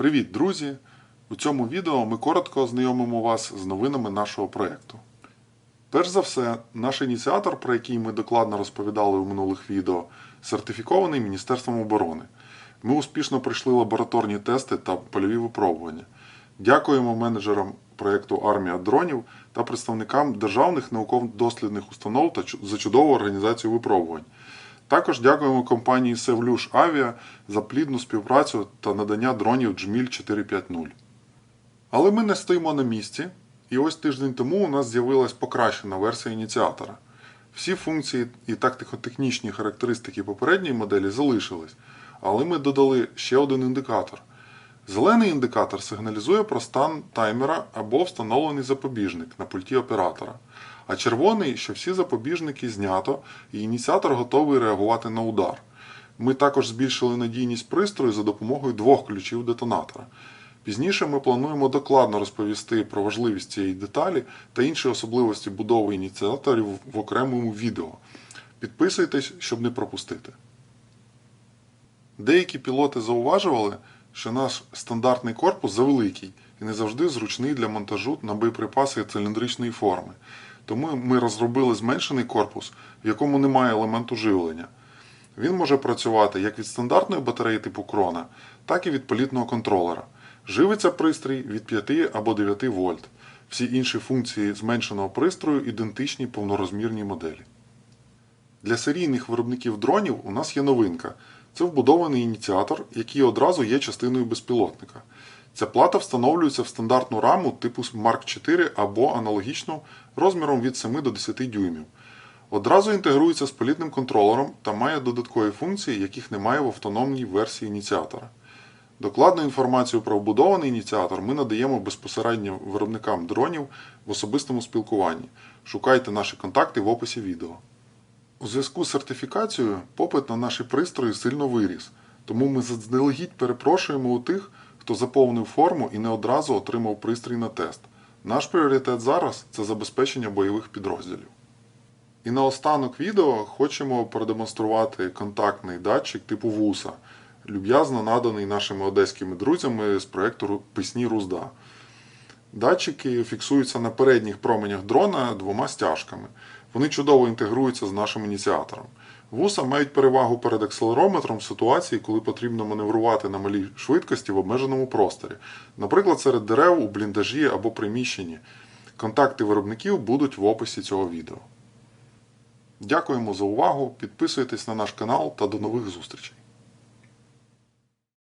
Привіт, друзі! У цьому відео ми коротко ознайомимо вас з новинами нашого проєкту. Перш за все, наш ініціатор, про який ми докладно розповідали у минулих відео, сертифікований Міністерством оборони. Ми успішно пройшли лабораторні тести та польові випробування. Дякуємо менеджерам проєкту Армія дронів та представникам державних науково-дослідних установ та за чудову організацію випробувань. Також дякуємо компанії Севлюш Авіа за плідну співпрацю та надання дронів Джміль 450. Але ми не стоїмо на місці, і ось тиждень тому у нас з'явилась покращена версія ініціатора. Всі функції і тактико-технічні характеристики попередньої моделі залишились, але ми додали ще один індикатор. Зелений індикатор сигналізує про стан таймера або встановлений запобіжник на пульті оператора. А червоний, що всі запобіжники знято і ініціатор готовий реагувати на удар. Ми також збільшили надійність пристрою за допомогою двох ключів детонатора. Пізніше ми плануємо докладно розповісти про важливість цієї деталі та інші особливості будови ініціаторів в окремому відео. Підписуйтесь, щоб не пропустити. Деякі пілоти зауважували, що наш стандартний корпус завеликий і не завжди зручний для монтажу на боєприпаси циліндричної форми. Тому ми розробили зменшений корпус, в якому немає елементу живлення. Він може працювати як від стандартної батареї типу крона, так і від політного контролера. Живиться пристрій від 5 або 9 вольт. Всі інші функції зменшеного пристрою ідентичні повнорозмірній моделі. Для серійних виробників дронів у нас є новинка. Це вбудований ініціатор, який одразу є частиною безпілотника. Ця плата встановлюється в стандартну раму типу Mark 4 або аналогічну розміром від 7 до 10 дюймів. Одразу інтегрується з політним контролером та має додаткові функції, яких немає в автономній версії ініціатора. Докладну інформацію про вбудований ініціатор ми надаємо безпосередньо виробникам дронів в особистому спілкуванні. Шукайте наші контакти в описі відео. У зв'язку з сертифікацією попит на наші пристрої сильно виріс, тому ми заздалегідь перепрошуємо у тих, хто заповнив форму і не одразу отримав пристрій на тест. Наш пріоритет зараз це забезпечення бойових підрозділів. І наостанок відео хочемо продемонструвати контактний датчик типу вуса, люб'язно наданий нашими одеськими друзями з проєкту Пісні Рузда. Датчики фіксуються на передніх променях дрона двома стяжками. Вони чудово інтегруються з нашим ініціатором. Вуса мають перевагу перед акселерометром в ситуації, коли потрібно маневрувати на малій швидкості в обмеженому просторі, наприклад, серед дерев у бліндажі або приміщенні. Контакти виробників будуть в описі цього відео. Дякуємо за увагу, підписуйтесь на наш канал та до нових зустрічей!